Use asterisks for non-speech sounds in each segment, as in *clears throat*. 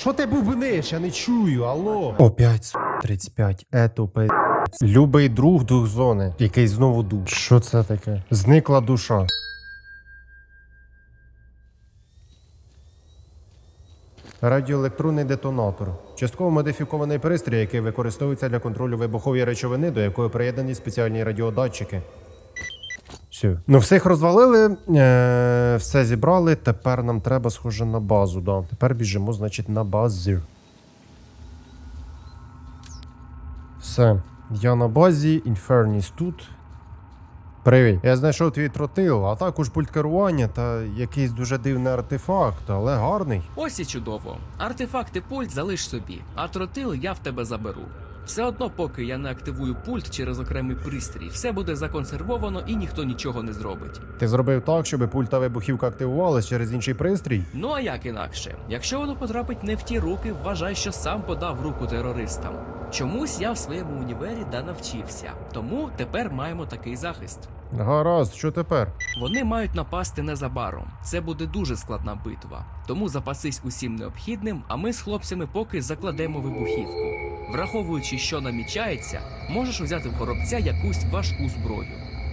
Що ти бубниш? Я не чую, алло. Опять 35. Ето пи. Любий друг дух зони. Якийсь знову дух. Що це таке? Зникла душа. Радіоелектронний детонатор. Частково модифікований пристрій, який використовується для контролю вибухової речовини, до якої приєднані спеціальні радіодатчики. Все. Ну, всіх розвалили, е- все зібрали. Тепер нам треба, схоже, на базу. Да. Тепер біжимо, значить, на базу. Все. Я на базі, Інферніс тут. Привіт. Я знайшов твій тротил, а також пульт керування та якийсь дуже дивний артефакт, але гарний. Ось і чудово. Артефакти пульт залиш собі, а тротил я в тебе заберу. Все одно, поки я не активую пульт через окремий пристрій, все буде законсервовано і ніхто нічого не зробить. Ти зробив так, щоб пульт та вибухівка активувалась через інший пристрій? Ну а як інакше? Якщо воно потрапить не в ті руки, вважай, що сам подав руку терористам. Чомусь я в своєму універі да навчився, тому тепер маємо такий захист. Гаразд, що тепер? Вони мають напасти незабаром. Це буде дуже складна битва. Тому запасись усім необхідним, а ми з хлопцями поки закладемо вибухівку. Враховуючи, що намічається, можеш взяти в коробця якусь важку зброю.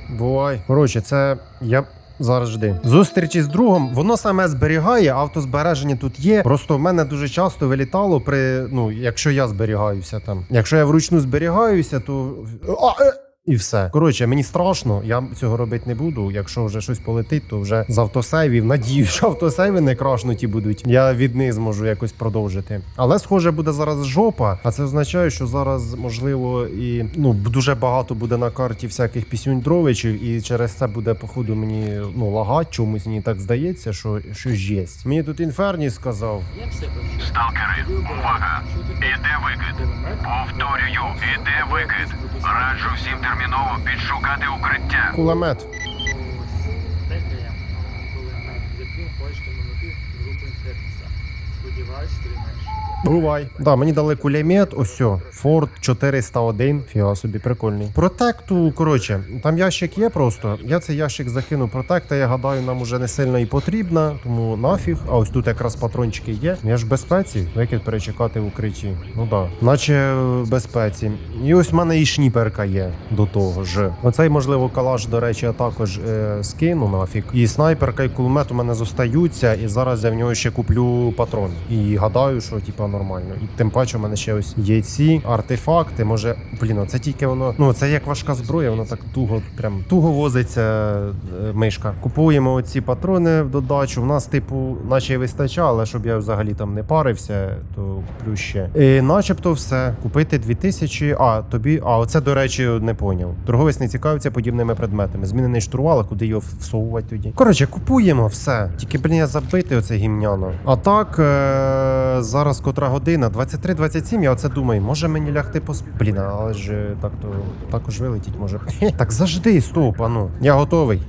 Бувай. Коротше, це я. Зараз жди. Зустрічі з другом, воно саме зберігає, автозбереження тут є. Просто в мене дуже часто вилітало при. Ну, якщо я зберігаюся там. Якщо я вручну зберігаюся, то. А, е! І все. Коротше, мені страшно, я цього робити не буду. Якщо вже щось полетить, то вже з автосейвів. Надіюсь, що автосейви не крашнуті будуть. Я від них зможу якось продовжити. Але схоже, буде зараз жопа, а це означає, що зараз можливо і ну дуже багато буде на карті всяких пісюнь-дровичів, і через це буде походу мені ну лагать чомусь. Мені так здається, що щось єсть. Мені тут інферні сказав. Сталкери, увага! Іде викид. Повторюю, іде викид. Раджу всім терміново підшукати укриття. Кулемет. Дайте я кулемет, яким хочете минути групу інферніса. Сподіваюсь, тримаєш. Бувай. Да, мені дали кулемет, ось Ford 401. Фіга собі, прикольний. Протекту, коротше, там ящик є просто. Я цей ящик закину протекта, я гадаю, нам уже не сильно і потрібна, тому нафіг. А ось тут якраз патрончики є. Я ж в безпеці, викид перечекати в укритті. Ну да. Наче в безпеці. І ось в мене і шніперка є до того ж. Оцей, можливо, калаш, до речі, я також е, скину нафіг. І снайперка, і кулемет у мене зостаються, і зараз я в нього ще куплю патрон. І гадаю, що типа нормально. І тим паче у мене ще ось є ці артефакти. Може, блін, це тільки воно. Ну це як важка зброя, воно так туго, прям туго возиться е, мишка. Купуємо оці патрони в додачу. У нас, типу, наче й вистачає, але щоб я взагалі там не парився, то куплю ще. І начебто все. Купити 2000. А, тобі. А, оце, до речі, не поняв. Торговець не цікавиться подібними предметами. Змінений штурвал, а куди його всовувати тоді. Коротше, купуємо все. Тільки, блін, я забитий оце гімняно. А так, е- зараз котра година? 23-27, я оце думаю, може мені лягти по Блін, але ж е, так то також вилетіть може. *laughs* так завжди, стоп, ану. Я готовий.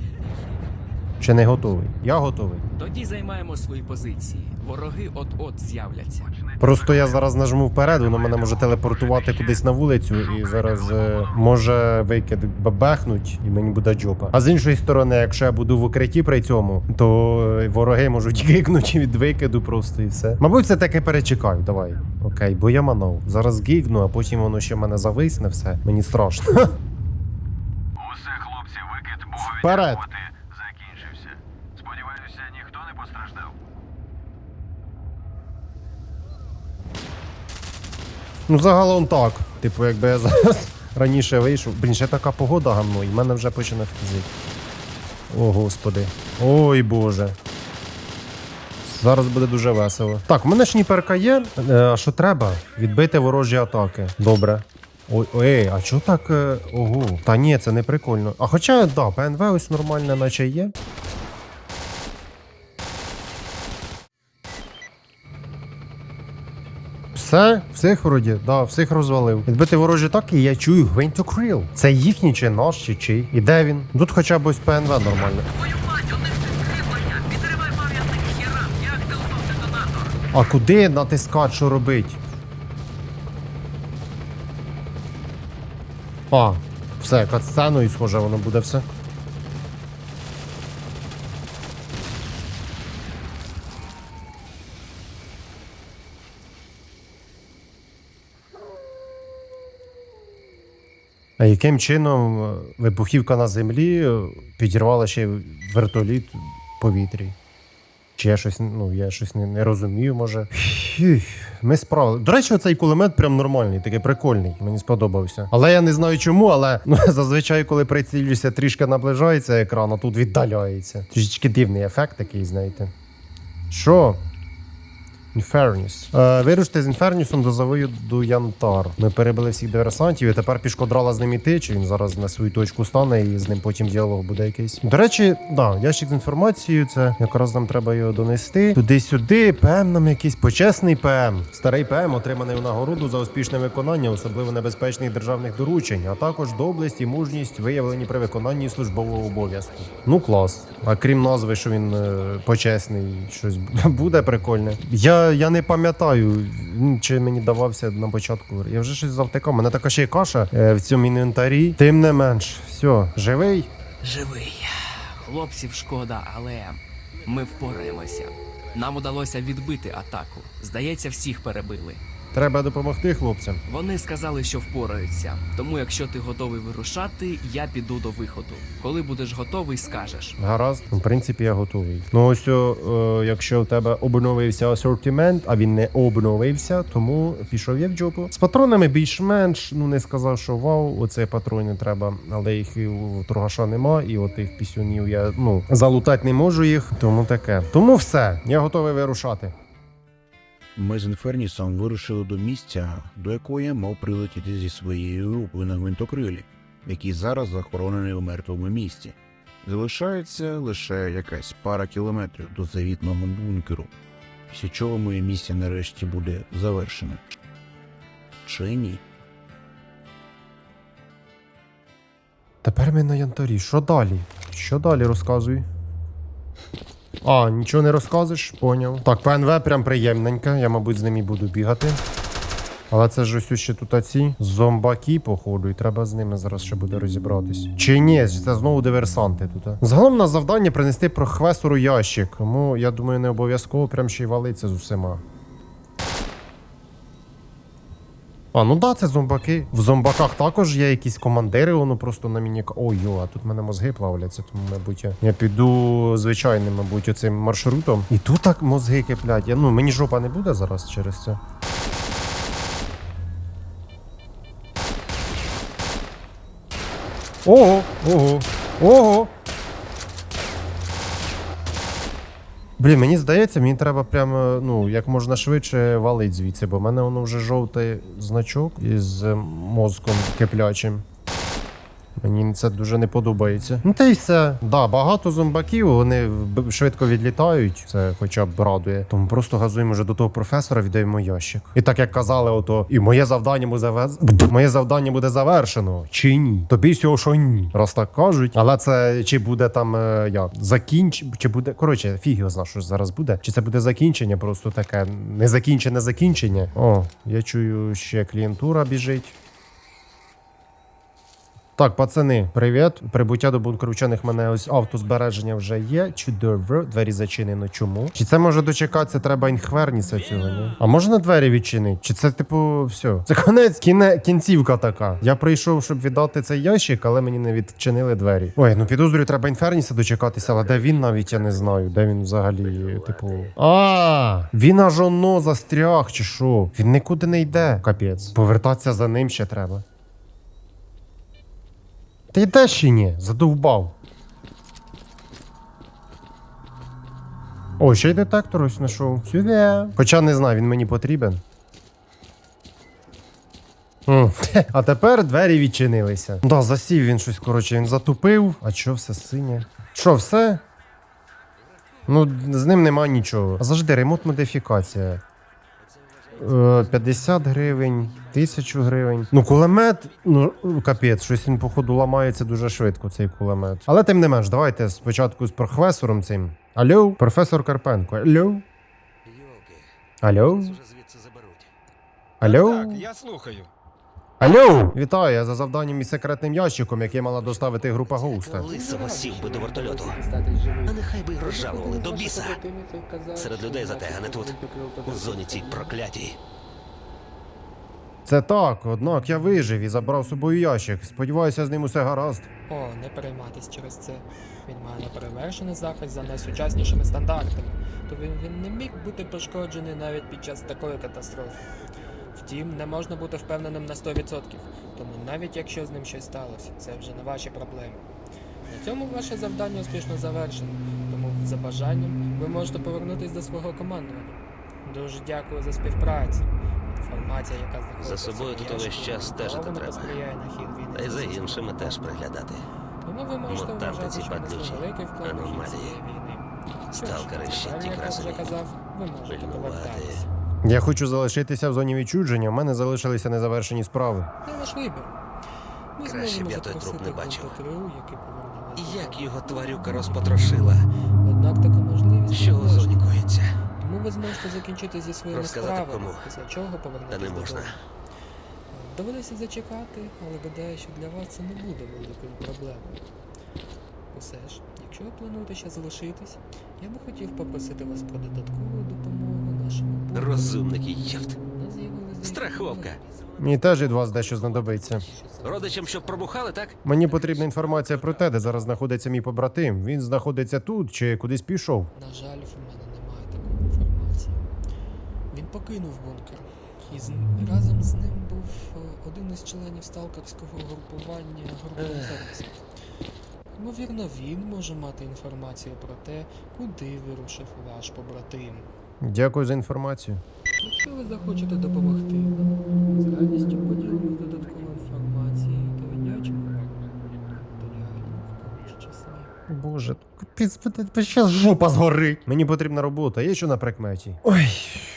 Чи не готовий? Я готовий. Тоді займаємо свої позиції. Вороги от-от з'являться. Просто я зараз нажму вперед, воно мене може телепортувати кудись на вулицю, і зараз е, може викид бабехнуть, і мені буде джопа. А з іншої сторони, якщо я буду в укритті при цьому, то е, вороги можуть *laughs* гикнути від викиду просто і все. Мабуть, це таки перечекаю. Давай. Окей, бо я манов. Зараз гігну, а потім воно ще мене зависне все. Мені страшно. *laughs* Усе, хлопці, викид був Вперед. відтягувати. Закінчився. Сподіваюся, ніхто не постраждав. Ну, загалом так. Типу, якби я *laughs* зараз раніше вийшов. Блін, ще така погода гамно, і в мене вже почне фізик. О, господи. Ой боже. Зараз буде дуже весело. Так, у мене шніперка є. Е, А що треба? Відбити ворожі атаки. Добре. Ой, ой, а чого так. е, Ого. Та ні, це не прикольно. А хоча, да, ПНВ ось нормальне, наче є. Все, всіх вроді, да, всіх розвалив. Відбити ворожі атаки, я чую гвинтокрил. Це їхній чи наш, чи чий. І де він? Тут хоча б ось ПНВ нормально. Твою мать, у них підкріплення! Підривай пам'ятник хірам! Як упав детонатор? А куди натискати, що робить? А, все, катсценою, схоже, воно буде все. А яким чином е, вибухівка на землі е, підірвала ще вертоліт в повітрі? Чи я щось, ну, я щось не, не розумію, може. Ми справили. До речі, цей кулемет прям нормальний, такий прикольний. Мені сподобався. Але я не знаю чому, але ну, *laughs* зазвичай, коли прицілюся, трішки наближається екран, а тут віддаляється. Трішечки дивний ефект такий, знаєте. Що? Інферніс. Е, вирушити з Інфернісом до заводу Янтар. Ми перебили всіх диверсантів, і тепер пішкодрала з ним іти, чи він зараз на свою точку стане і з ним потім діалог буде якийсь. До речі, да, ящик з інформацією, це якраз нам треба його донести. Туди-сюди, ПМ нам якийсь почесний ПМ. Старий ПМ отриманий у нагороду за успішне виконання особливо небезпечних державних доручень, а також доблесть і мужність виявлені при виконанні службового обов'язку. Ну клас. А крім назви, що він е, почесний, щось *laughs* буде прикольне. Я, я не пам'ятаю, чи мені давався на початку. Я вже щось завтикав. Мене така ще й каша е, в цьому інвентарі. Тим не менш, все, живий. Живий. Хлопців шкода, але ми впораємося. Нам удалося відбити атаку. Здається, всіх перебили. Треба допомогти хлопцям. Вони сказали, що впораються. Тому, якщо ти готовий вирушати, я піду до виходу. Коли будеш готовий, скажеш. Гаразд, в принципі, я готовий. Ну ось, о, е, якщо у тебе обновився асортимент, а він не обновився, тому пішов як джопу. З патронами більш-менш, ну не сказав, що вау, оце патрони треба, але їх і у торгаша нема, і от тих пісюнів я ну залутати не можу їх, тому таке. Тому все, я готовий вирушати. Ми з Інфернісом вирушили до місця, до якого я мав прилетіти зі своєю групою на гвинтокрилі, який зараз захоронений у мертвому місці. Залишається лише якась пара кілометрів до завітного бункеру, після чого моя місія нарешті буде завершена. Чи ні? Тепер ми на янтарі. Що далі? Що далі розказуй? А, нічого не розказуєш? Поняв. Так, ПНВ прям приємненьке, я, мабуть, з ним і буду бігати. Але це ж ось ще тут ці зомбаки, походу, і треба з ними зараз ще буде розібратись. Чи ні, це знову диверсанти тут. Загалом на завдання принести прохвесору ящик. Тому я думаю, не обов'язково прям ще й валиться з усіма. А, ну да, це зомбаки. В зомбаках також є якісь командири, воно просто на міні. Ой, а тут мене мозги плавляться, тому, мабуть, я, я піду звичайним, мабуть, оцим маршрутом. І тут так мозги киплять. Я, ну, мені жопа не буде зараз через це. Ого, ого, ого. Блін, мені здається, мені треба прямо ну як можна швидше валить звідси, бо в мене воно вже жовтий значок із мозком киплячим. Мені це дуже не подобається. Ну та й все. Да, багато зомбаків, вони швидко відлітають. Це хоча б радує. Тому просто газуємо вже до того професора, віддаємо ящик. І так як казали, ото і моє завдання буде завез... *clears throat* моє завдання буде завершено. Чи ні? Тобі всього, що ні. Раз так кажуть. Але це чи буде там е, як закінч, чи буде коротше, фіг його зна, що зараз буде. Чи це буде закінчення, просто таке незакінчене закінчення. О, я чую, ще клієнтура біжить. Так, пацани, привіт. Прибуття до бункеру вчених мене ось автозбереження вже є. Чудово, двері зачинено. Чому? Чи це може дочекатися? Треба інхверніса цього, ні? А можна двері відчинити? Чи це типу все? Це конець, кіне, кінцівка така. Я прийшов, щоб віддати цей ящик, але мені не відчинили двері. Ой, ну підозрюю, треба інферніса дочекатися, але де він навіть я не знаю. Де він взагалі, типу. А, він аж оно застряг, чи що? Він нікуди не йде. Капець. Повертатися за ним ще треба. Ти йдеш чи ні? Задовбав. О, ще й детектор ось знайшов. Сюди. Хоча не знаю, він мені потрібен. А тепер двері відчинилися. Да, засів він щось, коротше, він затупив. А що все синє? Що, все? Ну, з ним нема нічого. А завжди ремонт модифікація. Е, 50 гривень, 1000 гривень. Ну, кулемет, ну капець, щось він, походу, ламається дуже швидко, цей кулемет. Але тим не менш, давайте спочатку з професором цим. Алло, професор Карпенко. Алло? Алло? Алло? Так, я слухаю. Алло! Вітаю, я за завданням із секретним ящиком, який мала доставити група Гоуста. Лисого сів би до вертольоту. А нехай би й розжалували до біса. Серед людей зате, а не тут. У зоні цій проклятій. Це так, однак я вижив і забрав з собою ящик. Сподіваюся, з ним усе гаразд. О, не переймайтесь через це. Він має неперевершений захист за найсучаснішими стандартами, то він, він не міг бути пошкоджений навіть під час такої катастрофи. Втім, не можна бути впевненим на 100%, тому навіть якщо з ним щось сталося, це вже не ваші проблеми. На цьому ваше завдання успішно завершено, тому за бажанням ви можете повернутися до свого командування. Дуже дякую за співпрацю. Інформація, яка знаходиться За собою тут увесь час стежити треба. Та й за іншими теж приглядати. тому ви можете Мутанти вважати, ці що падлючі. великий вклад у Аномалії. Сталкери ще ті казав, ви можете Пильнувати. Я хочу залишитися в зоні відчудження, у мене залишилися незавершені справи. Це ваш вибір. Ми Краще б я той труп не бачив. вас І як його тварюка розпотрошила. Однак така можливість Що не у зоні коїться? Тому ви зможете закінчити зі своїми Розказати справами, кому? після чого Та повернетесь не можна. Довелося зачекати, але гадаю, що для вас це не буде великою проблемою. Усе ж, якщо ви плануєте ще залишитись, я би хотів попросити вас про додаткову допомогу нашому бункеру. Розумники, євт. У нас з'явилась Страховка. Мені теж від вас дещо знадобиться. Родичам, щоб пробухали, так? Мені потрібна інформація про те, де зараз знаходиться мій побратим. Він знаходиться тут чи кудись пішов. На жаль, в мене немає такої інформації. Він покинув бункер. І з... разом з ним був е, один із членів сталкерського групування групи Інфернс. Ймовірно, він може мати інформацію про те, куди вирушив ваш побратим. Дякую за інформацію. Якщо ви захочете допомогти нам, з радістю поділимось додатковою інформацією та видячимо вам в тому числі. Боже, зараз жопа згорить. Мені потрібна робота, є що на прикметі. Ой,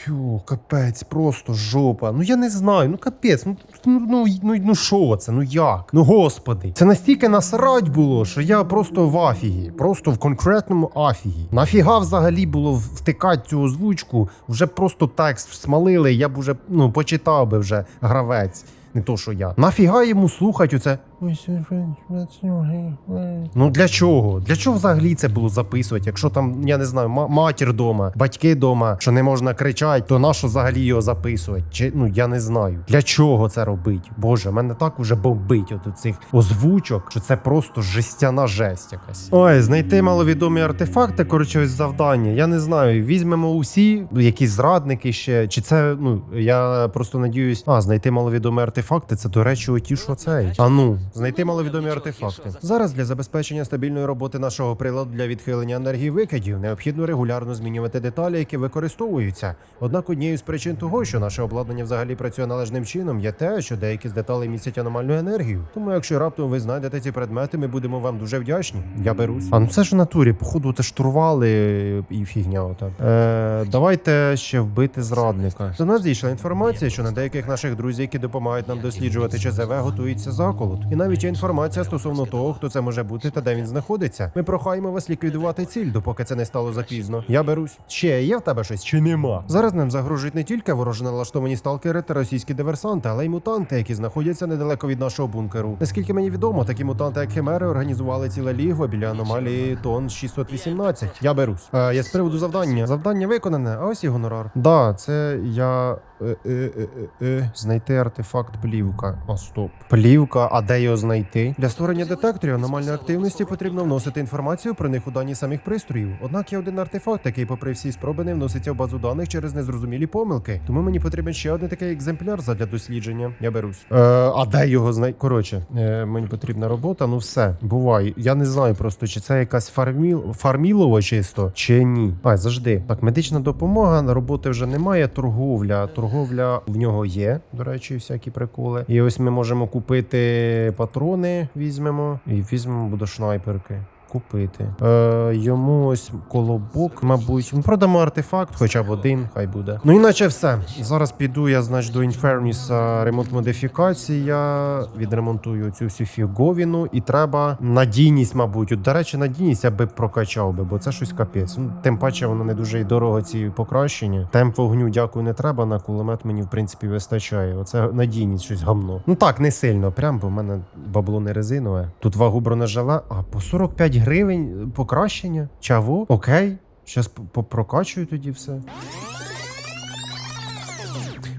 фу, капець, просто жопа. Ну я не знаю, ну капець, ну ну ну, ну, ну що це? Ну як? Ну господи, це настільки насрать було, що я просто в афігі, просто в конкретному афігі. Нафіга взагалі було втикати цю озвучку, вже просто текст смалили, я б уже ну почитав би вже гравець. Не то, що я. Нафіга йому слухать оце. Ну для чого? Для чого взагалі це було записувати? Якщо там, я не знаю, матір вдома, батьки вдома, що не можна кричати, то нащо взагалі його записувати? Чи ну я не знаю. Для чого це робить? Боже, мене так уже бомбить от цих озвучок, що це просто жестяна жесть якась. Ой, знайти маловідомі артефакти, коротше, ось завдання. Я не знаю. Візьмемо усі, якісь зрадники ще. Чи це, ну я просто надіюсь, а знайти маловідомі артефакти. Це до речі, оті, цей. А ну, знайти маловідомі артефакти. Зараз для забезпечення стабільної роботи нашого приладу для відхилення енергії викидів необхідно регулярно змінювати деталі, які використовуються. Однак однією з причин того, що наше обладнання взагалі працює належним чином, є те, що деякі з деталей містять аномальну енергію. Тому, якщо раптом ви знайдете ці предмети, ми будемо вам дуже вдячні. Я берусь. А ну це ж в натурі, походу, це штурвали і фігня. Отак. Е, давайте ще вбити зрадника. До нас дійшла інформація, що на деяких наших друзів, які допомагають нам досліджувати ЧЗВ, готується заколот. І навіть є інформація стосовно того, хто це може бути та де він знаходиться. Ми прохаємо вас ліквідувати ціль, допоки це не стало запізно. Я берусь. Ще є в тебе щось чи нема? Зараз нам загрожують не тільки вороже налаштовані сталкери та російські диверсанти, але й мутанти, які знаходяться недалеко від нашого бункеру. Наскільки мені відомо, такі мутанти, як Химери, організували ціле лігво біля аномалії Тон 618. Я берусь. Е, я з приводу завдання. Завдання виконане, а ось і гонорар. Да, це я. Е, е, е, е, е, знайти артефакт плівка. А стоп. Плівка, а де його знайти? Для створення детекторів аномальної активності потрібно вносити інформацію про них у дані самих пристроїв. Однак є один артефакт, який, попри всі спроби, не вноситься в базу даних через незрозумілі помилки. Тому мені потрібен ще один такий екземпляр задля дослідження. Я берусь. Е, а де його знай... Коротше, е, мені потрібна робота. Ну все, буває. Я не знаю просто, чи це якась фарміл... фармілова чисто, чи ні. А, завжди. Так, медична допомога, роботи вже немає. Торговля. Торговля в нього є, до речі, всякі приколи. І ось ми можемо купити патрони, візьмемо, і візьмемо буде шнайперки. Купити. Е, йому ось колобок, мабуть. Ми продамо артефакт, хоча б один, хай буде. Ну іначе все. Зараз піду я, значить, до Інферніса ремонт модифікація. Відремонтую цю всю фіговіну. І треба надійність, мабуть. От, до речі, надійність я би прокачав би, бо це щось капець. Ну, тим паче воно не дуже й дорого ці покращення. Темп вогню, дякую, не треба. На кулемет мені в принципі вистачає. Оце надійність, щось гамно. Ну так, не сильно, прям, бо в мене бабло не резинове. Тут вагу бронежиле, а по 45 гривень покращення. Чаво? Окей. Щас попрокачую тоді все.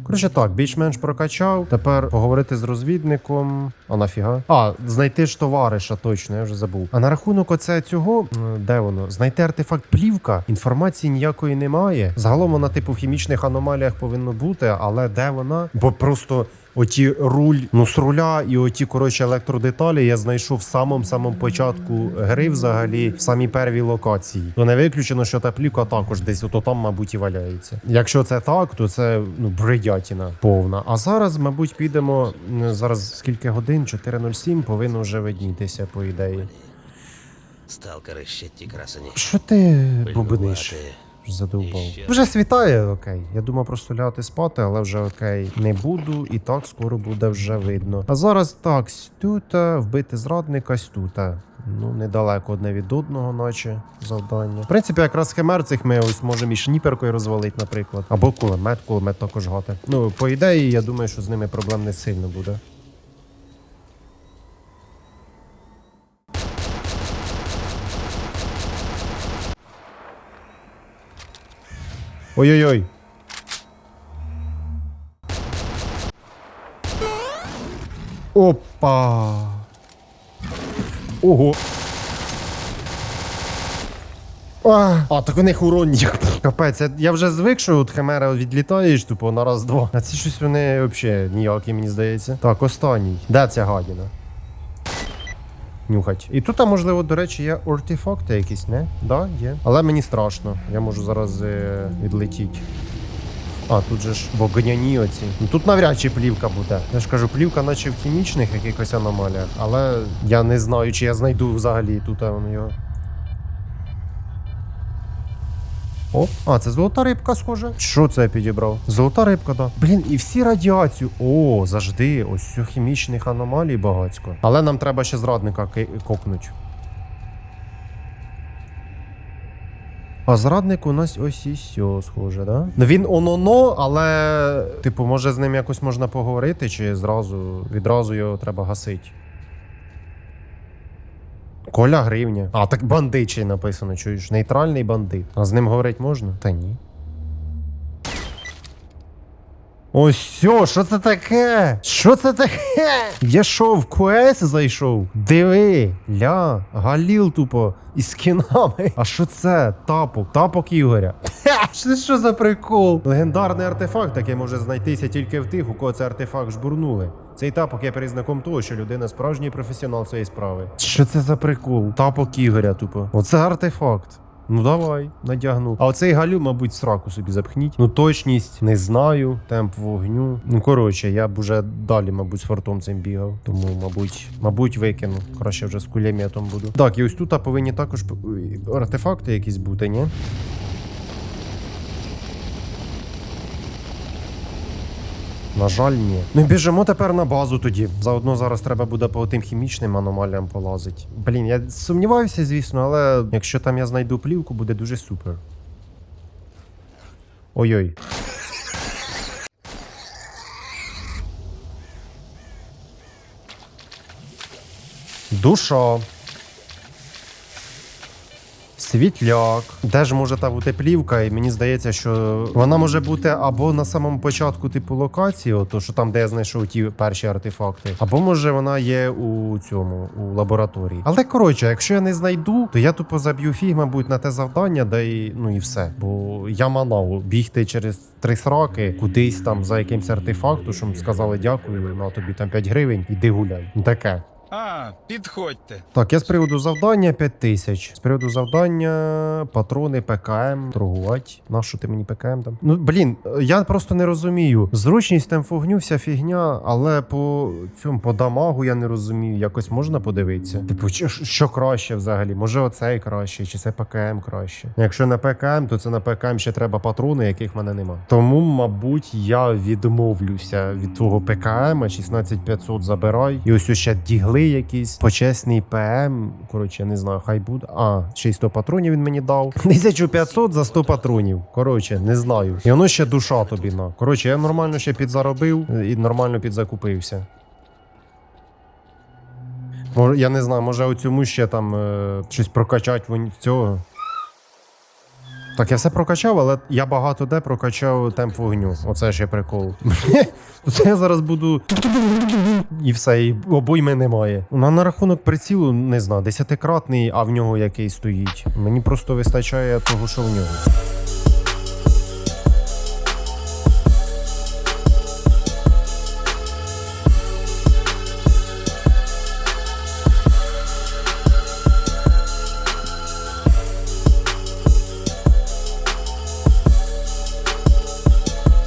Коротше, так, більш-менш прокачав. Тепер поговорити з розвідником. А нафіга? А, знайти ж товариша, точно, я вже забув. А на рахунок оце цього, де воно? Знайти артефакт плівка. Інформації ніякої немає. Загалом вона, типу, в хімічних аномаліях повинно бути, але де вона? Бо просто. Оті руль, ну з руля і оті коротше електродеталі я знайшов в самому самому початку гри, взагалі, в самій первій локації. То не виключено, що та плівка також десь ото там, мабуть, і валяється. Якщо це так, то це ну бредятіна повна. А зараз, мабуть, підемо зараз скільки годин? 4.07 повинно вже виднітися, по ідеї. Сталкери ще ті красені. Що ти бубниш? Задовбав. Вже світає, окей. Я думав просто лягати спати, але вже окей. Не буду, і так скоро буде вже видно. А зараз так, стута, вбити зрадника стута. Ну, недалеко одне від одного, наче завдання. В принципі, якраз химер цих ми ось можемо і шніперкою розвалити, наприклад. Або кулемет, кулемет також гати. Ну, по ідеї, я думаю, що з ними проблем не сильно буде. Ой-ой-ой. Опа. Ого. А, а, так у них уронні. Капець, я- я вже звик, що от химера відлітаєш, тупо на раз-два. А ці щось вони взагалі ніякі, мені здається. Так, останній. Де ця гадіна? Нюхать. І тут, можливо, до речі, є артефакти якісь, не? Да, є. Але мені страшно. Я можу зараз е, відлетіти. А, тут же ж вогняні оці. Ну тут навряд чи плівка буде. Я ж кажу, плівка, наче в хімічних якихось аномаліях, але я не знаю, чи я знайду взагалі тут його. О, а, це золота рибка, схоже. Що це підібрав? Золота рибка, да. Блін, і всі радіацію. О, завжди, ось хімічних аномалій багацько. Але нам треба ще зрадника кокнуть. А зрадник у нас ось і сьо, схоже, да? Ну він ононо, але, типу, може з ним якось можна поговорити, чи зразу відразу його треба гасити. Коля гривня. А, так бандичий написано, чуєш? Нейтральний бандит. А з ним говорити можна? Та ні. Ось що це таке? Що це таке? Я що, в КС зайшов? Диви, ля, Галіл тупо із скінами. А що це? Тапок, тапок Ігоря. Ха, Що за прикол? Легендарний артефакт, який може знайтися тільки в тих, у кого цей артефакт жбурнули. Цей тапок є признаком того, що людина справжній професіонал цієї справи. Що це за прикол? Тапок Ігоря, тупо. Оце артефакт. Ну давай, надягну. А оцей галю, мабуть, сраку собі запхніть. Ну точність, не знаю. Темп вогню. Ну коротше, я б уже далі, мабуть, з фортом цим бігав. Тому, мабуть, мабуть, викину. Краще вже з кулеметом буду. Так, і ось тут повинні також артефакти якісь бути, ні? На жаль, ні. Ну біжимо тепер на базу тоді. Заодно зараз треба буде по тим хімічним аномаліям полазити. Блін, я сумніваюся, звісно, але якщо там я знайду плівку, буде дуже супер. Ой-ой. Душа. Світляк. Де ж може та бути плівка? І мені здається, що вона може бути або на самому початку типу локації, ото що там, де я знайшов ті перші артефакти, або може вона є у цьому у лабораторії. Але коротше, якщо я не знайду, то я тупо заб'ю фіг, мабуть, на те завдання, де і ну і все. Бо я манав бігти через три сроки кудись там за якимсь артефактом, щоб сказали дякую, на тобі там 5 гривень, іди гуляй. Таке. А, підходьте. Так, я з приводу завдання 5 тисяч. З приводу завдання патрони ПКМ, торгувати. Нащо ти мені ПКМ там? Ну блін, я просто не розумію. Зручність там вогню, вся фігня, але по цьому по дамагу я не розумію. Якось можна подивитися. Типу, що краще взагалі? Може, оцей краще, чи це ПКМ краще? Якщо на ПКМ, то це на ПКМ ще треба патрони, яких в мене нема. Тому, мабуть, я відмовлюся від твого ПКМ, 16500 забирай. І ось ще дігли якісь, почесний ПМ. Коротше, я не знаю, хай буде. А, ще й 100 патронів він мені дав. *laughs* 1500 за 100 патронів. Коротше, не знаю. І воно ще душа тобі на. Коротше, я нормально ще підзаробив і нормально підзакупився. Може, я не знаю, може оцьому ще там е, щось прокачати в цього. Так, я все прокачав, але я багато де прокачав темп вогню. Оце ж є прикол. *laughs* Тут я зараз буду. І все, і обойми немає. На, на рахунок прицілу, не знаю, десятикратний, а в нього який стоїть. Мені просто вистачає того, що в нього.